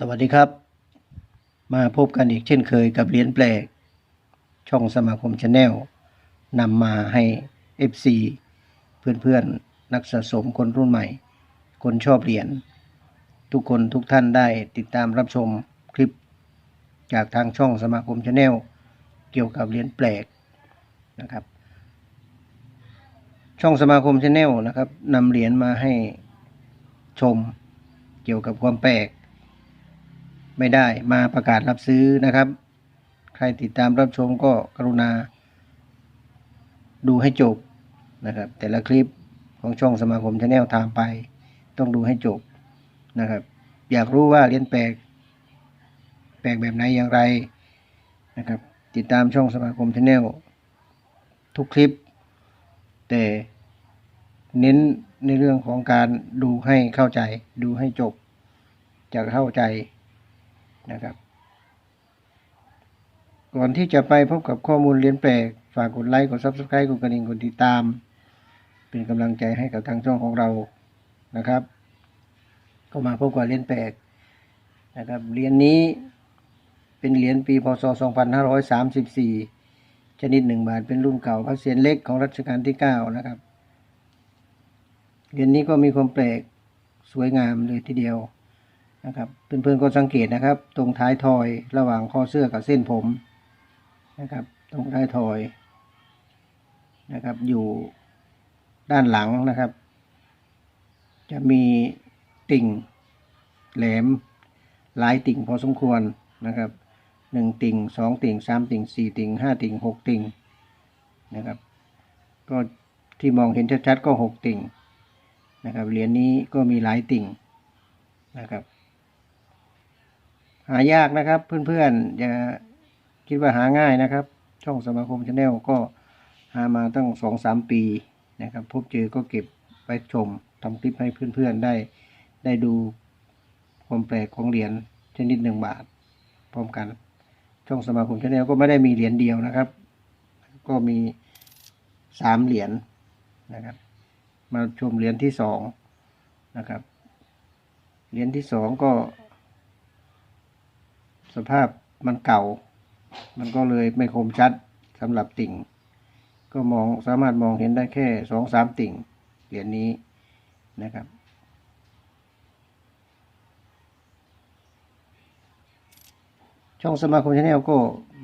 สวัสดีครับ มาพบกันอีกเช่นเคยกับเหรียญแปลก ช่องสมาคมชาแนลนำมาให้ FC เพื่อนๆ นักสะสมคนรุ่นใหม่ คนชอบเหรียญทุกคนทุกท่านได้ติดตามรับชมคลิป จากทางช่องสมาคมชาแนลเกี่ยวกับเหรียญแปลกนะครับ ช่องสมาคมชาแนลนะครับนำเหรียญมาให้ชมเกี่ยวกับความแปลก ไม่ได้มาประกาศรับซื้อนะครับ ใครติดตามรับชมก็กรุณา ดูให้จบนะครับ แต่ละคลิปของช่องสมาคมชาแนลตามไป ต้องดูให้จบนะครับ อยากรู้ว่าเหรียญแปลก แปลกแบบไหนอย่างไรนะครับ ติดตามช่องสมาคมชาแนลทุกคลิป แต่เน้นในเรื่องของการดูให้เข้าใจ ดูให้จบจะเข้าใจ นะครับ ก่อนที่จะไปพบกับข้อมูลเรียนแปลก ฝากกดไลค์กด Subscribe กดกระดิ่งกดติดตาม เป็นกำลังใจให้กับทางช่องของเรานะครับ ก็มาพบกับเรียนแปลกนะครับเหรียญนนี้เป็นเหรียญปีพศ 2534 ชนิดหนึ่งบาทเป็นรุ่นเก่าพระเศียรเล็กของรัชกาลที่ 9 นะครับเหรียญนนี้ก็มีความแปลกสวยงามเลยทีเดียว นะครับเพื่อนๆก็สังเกตนะครับ ตรงท้ายทอยระหว่างข้อเสื้อกับเส้นผมนะครับ ตรงท้ายทอยนะครับ อยู่ด้านหลังนะครับ จะมีติ่งแหลมหลายติ่งพอสมควรนะครับหนึ่งติ่งสองติ่งสามติ่งสี่ติ่งห้าติ่งหกติ่งนะครับ ก็ที่มองเห็นชัดๆก็หกติ่งนะครับเหรียญนี้ก็มีหลายติ่งนะครับ หายากนะครับ เพื่อนๆอย่าคิดว่าหาง่ายนะครับ ช่องสมาคมชาแนลก็หามาตั้งสองสามปีนะครับ พบเจอก็เก็บไว้ชมทำคลิปให้เพื่อนๆได้ ได้ดูความแปลกของเหรียญชนิดหนึ่งบาท พร้อมกัน ช่องสมาคมชาแนลก็ไม่ได้มีเหรียญเดียวนะครับ ก็มีสามเหรียญนะครับ มาชมเหรียญที่สองนะครับเหรียญที่สองก็ สภาพมันเก่า มันก็เลยไม่คมชัดสำหรับติ่ง ก็มองสามารถมองเห็นได้แค่สองสามติ่งเหรียญนี้นะครับ ช่องสมาคมชาแนลก็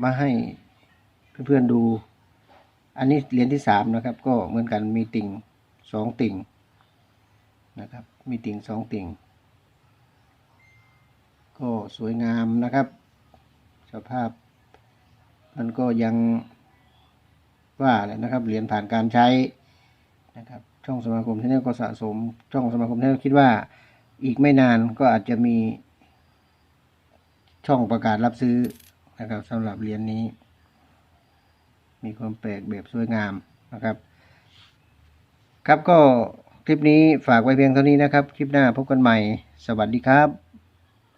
มาให้เพื่อนๆดู อันนี้เหรียญที่สามนะครับ ก็เหมือนกันมีติ่งสองติ่งนะครับ มีติ่งสองติ่ง ก็สวยงามนะครับ สภาพ มันก็ยังว่าแหละนะครับ เหรียญผ่านการใช้นะครับ ช่องสมาคมชานก็สะสม ช่องสมาคมชานคิดว่าอีกไม่นานก็อาจจะมีช่องประกาศรับซื้อนะครับสำหรับเหรียญนี้ มีความแปลกแบบสวยงามนะครับ ครับก็คลิปนี้ฝากไว้เพียงเท่านี้นะครับ คลิปหน้าพบกันใหม่ สวัสดีครับ